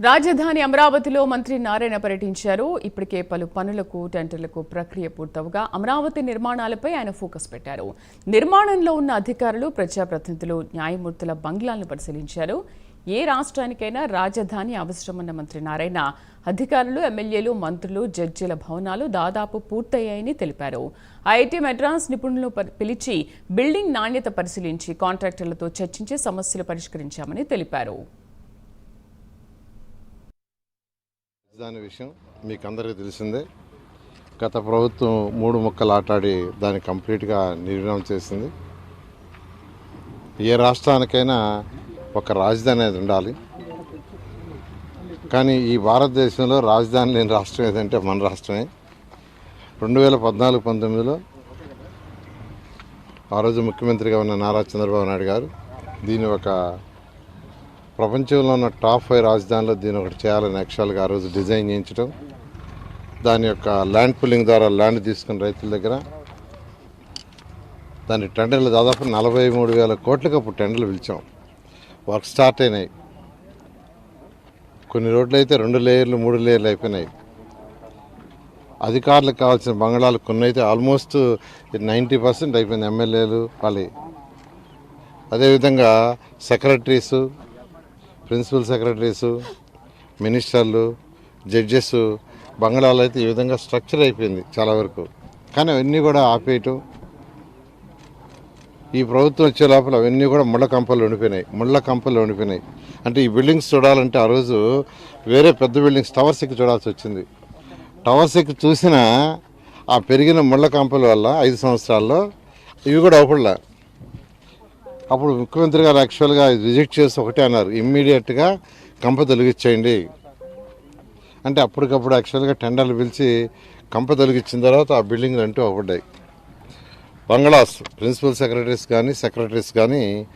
రాజధాని అమరావతిలో మంత్రి నారాయణ పర్యటించారు. ఇప్పటికే పలు పనులకు టెండర్లకు ప్రక్రియ పూర్తవగా అమరావతి నిర్మాణాలపై ఆయన ఫోకస్ పెట్టారు. నిర్మాణంలో ఉన్న అధికారులు ప్రజాప్రతినిధులు న్యాయమూర్తుల బంగ్లాలను పరిశీలించారు. ఏ రాష్ట్రానికైనా రాజధాని అవసరమన్న మంత్రి నారాయణ అధికారులు ఎమ్మెల్యేలు మంత్రులు జడ్జీల భవనాలు దాదాపు పూర్తయ్యాయని తెలిపారు. ఐఐటి మెడ్రాస్ నిపుణులను పిలిచి బిల్డింగ్ నాణ్యత పరిశీలించి కాంట్రాక్టర్లతో చర్చించి సమస్యలు పరిష్కరించామని తెలిపారు. రాజధాని విషయం మీకు అందరికీ తెలిసిందే. గత ప్రభుత్వం మూడు ముక్కలు ఆటాడి దాన్ని కంప్లీట్గా నిర్వహణ చేసింది. ఏ రాష్ట్రానికైనా ఒక రాజధాని అనేది ఉండాలి. కానీ ఈ భారతదేశంలో రాజధాని లేని రాష్ట్రం ఏదంటే మన రాష్ట్రమే. రెండు వేల పద్నాలుగు పంతొమ్మిదిలో ఆ రోజు ముఖ్యమంత్రిగా ఉన్న నారా చంద్రబాబు నాయుడు గారు దీన్ని ఒక ప్రపంచంలో ఉన్న టాప్ ఫైవ్ రాజధానిలో దీన్ని ఒకటి చేయాలని యాక్చువల్గా ఆ రోజు డిజైన్ చేయించడం దాని యొక్క ల్యాండ్ పుల్లింగ్ ద్వారా ల్యాండ్ తీసుకున్న రైతుల దగ్గర దాని టెండర్లు దాదాపు నలభై మూడు వేల కోట్లకు అప్పుడు టెండర్లు పిలిచాం. వర్క్ స్టార్ట్ అయినాయి. కొన్ని రోడ్లు అయితే రెండు లేయర్లు మూడు లేయర్లు అయిపోయినాయి. అధికారులకు కావాల్సిన బంగళాలు కొన్ని అయితే ఆల్మోస్ట్ నైంటీ పర్సెంట్ అయిపోయింది. ఎమ్మెల్యేలు వాళ్ళవి అదేవిధంగా సెక్రటరీసు ప్రిన్సిపల్ సెక్రటరీసు మినిస్టర్లు జడ్జెస్ బంగ్లాలో అయితే ఈ విధంగా స్ట్రక్చర్ అయిపోయింది చాలా వరకు. కానీ అవన్నీ కూడా ఆపేయటం ఈ ప్రభుత్వం వచ్చే లోపల అవన్నీ కూడా ముళ్ళ కంపలు ఉండిపోయినాయి ముళ్ళ కంపలు ఉండిపోయినాయి. అంటే ఈ బిల్డింగ్స్ చూడాలంటే ఆ రోజు వేరే పెద్ద బిల్డింగ్స్ టవర్స్ ఎక్కి చూడాల్సి వచ్చింది. టవర్స్ ఎక్కి చూసినా ఆ పెరిగిన ముళ్ళ కంపల వల్ల ఐదు సంవత్సరాల్లో ఇవి కూడా అవపడలే. అప్పుడు ముఖ్యమంత్రి గారు యాక్చువల్గా విజిట్ చేసి ఒకటే అన్నారు ఇమ్మీడియట్గా కంప తొలగించేయండి. అంటే అప్పటికప్పుడు యాక్చువల్గా టెండర్లు పిలిచి కంప తొలగించిన తర్వాత ఆ బిల్డింగ్లు అంటూ అవపడ్డాయి బంగ్లాస్ ప్రిన్సిపల్ సెక్రటరీస్ కానీ సెక్రటరీస్ కానీ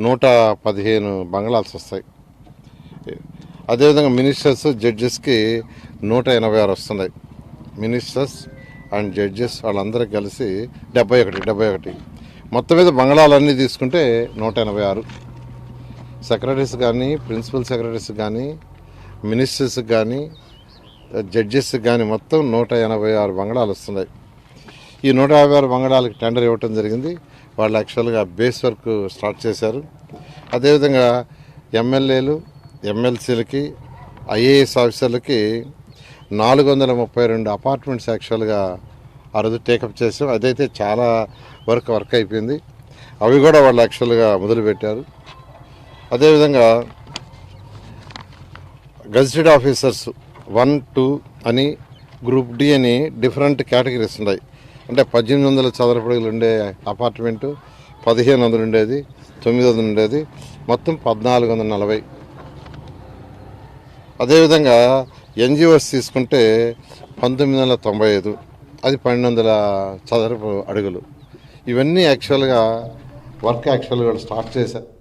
నూట పదిహేను బంగ్లాస్ వస్తాయి. అదేవిధంగా మినిస్టర్స్ జడ్జెస్కి నూట ఎనభై ఆరు వస్తున్నాయి. మినిస్టర్స్ అండ్ జడ్జెస్ వాళ్ళందరూ కలిసి డెబ్బై ఒకటి డెబ్బై ఒకటి. మొత్తం మీద బంగ్లాలన్నీ తీసుకుంటే నూట ఎనభై ఆరు. సెక్రటరీస్ కానీ ప్రిన్సిపల్ సెక్రటరీస్ కానీ మినిస్టర్స్ కానీ జడ్జెస్ కానీ మొత్తం నూట ఎనభై ఆరు బంగళాలు వస్తున్నాయి. ఈ నూట యాభై ఆరు బంగళాలకు టెండర్ ఇవ్వటం జరిగింది. వాళ్ళు యాక్చువల్గా బేస్ వర్క్ స్టార్ట్ చేశారు. అదేవిధంగా ఎమ్మెల్యేలు ఎమ్మెల్సీలకి ఐఏఎస్ ఆఫీసర్లకి నాలుగు వందల ముప్పై రెండు అపార్ట్మెంట్స్ యాక్చువల్గా ఆ రోజు టేకప్ చేసాం. అదైతే చాలా వర్క్ వర్క్ అయిపోయింది. అవి కూడా వాళ్ళు యాక్చువల్గా మొదలుపెట్టారు. అదేవిధంగా గజిటెడ్ ఆఫీసర్స్ వన్ టూ అని గ్రూప్ డి అని డిఫరెంట్ కేటగిరీస్ ఉన్నాయి. అంటే పద్దెనిమిది వందల చదరపడుగులు ఉండే అపార్ట్మెంటు పదిహేను వందలు ఉండేది తొమ్మిది వందలు ఉండేది మొత్తం పద్నాలుగు వందల నలభై. అదేవిధంగా ఎన్జిఓస్ తీసుకుంటే పంతొమ్మిది వందల తొంభై ఐదు. అది పన్నెండు వందల చదరపు అడుగులు. ఇవన్నీ యాక్చువల్గా వర్క్ యాక్చువల్గా స్టార్ట్ చేశారు.